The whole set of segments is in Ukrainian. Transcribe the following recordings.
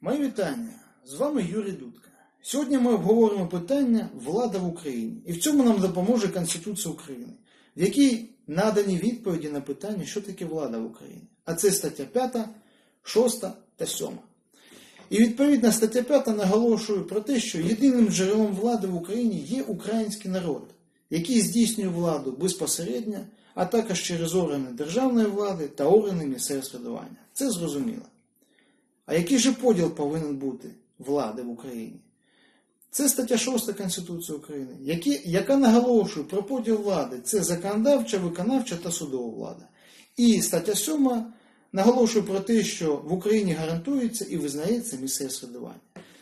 Мої вітання! З вами Юрій Дудка. Сьогодні ми обговоримо питання влада в Україні. І в цьому нам допоможе Конституція України, в якій надані відповіді на питання, що таке влада в Україні. А це стаття 5, 6 та 7. І відповідна стаття 5 наголошує про те, що єдиним джерелом влади в Україні є український народ, який здійснює владу безпосередньо, а також через органи державної влади та органи місцевого самоврядування. Це зрозуміло. А який же поділ повинен бути влади в Україні? Це стаття 6 Конституції України, які, яка наголошує про поділ влади. Це законодавча, виконавча та судова влада. І стаття 7 наголошує про те, що в Україні гарантується і визнається місцеве самоврядування.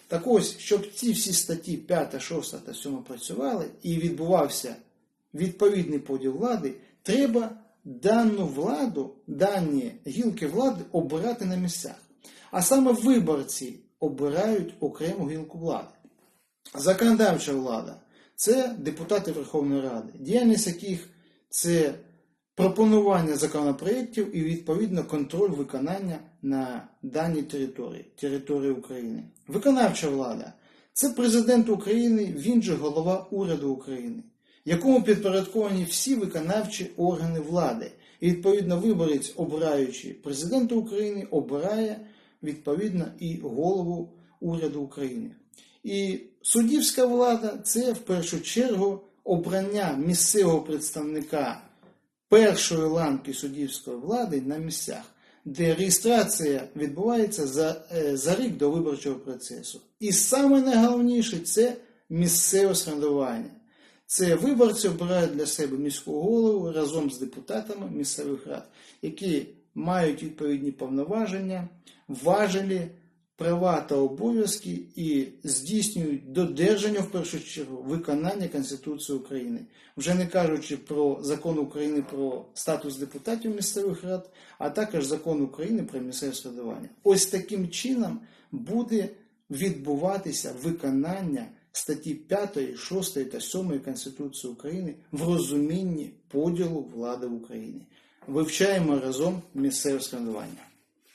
Так ось, щоб ці всі статті 5, 6 та 7 працювали і відбувався відповідний поділ влади, треба дану владу, дані гілки влади обирати на місцях. А саме виборці обирають окрему гілку влади. Законодавча влада це депутати Верховної Ради, діяльність яких це пропонування законопроєктів і відповідно контроль виконання на даній території, території України. Виконавча влада це президент України, він же голова уряду України, якому підпорядковані всі виконавчі органи влади. І відповідно виборець, обираючи президента України, обирає відповідно і голову уряду України. І суддівська влада це в першу чергу обрання місцевого представника першої ланки суддівської влади на місцях, де реєстрація відбувається за, е, за рік до виборчого процесу. І саме найголовніше це місцеве самоврядування. Це виборці обирають для себе міського голову разом з депутатами місцевих рад, які мають відповідні повноваження, важелі, права та обов'язки і здійснюють додержання в першу чергу виконання Конституції України, вже не кажучи про закон України про статус депутатів місцевих рад, а також закон України про місцеве самоврядування. Ось таким чином буде відбуватися виконання статті 5, 6 та 7 Конституції України в розумінні поділу влади в Україні. Вивчаємо разом місцеве самоврядування.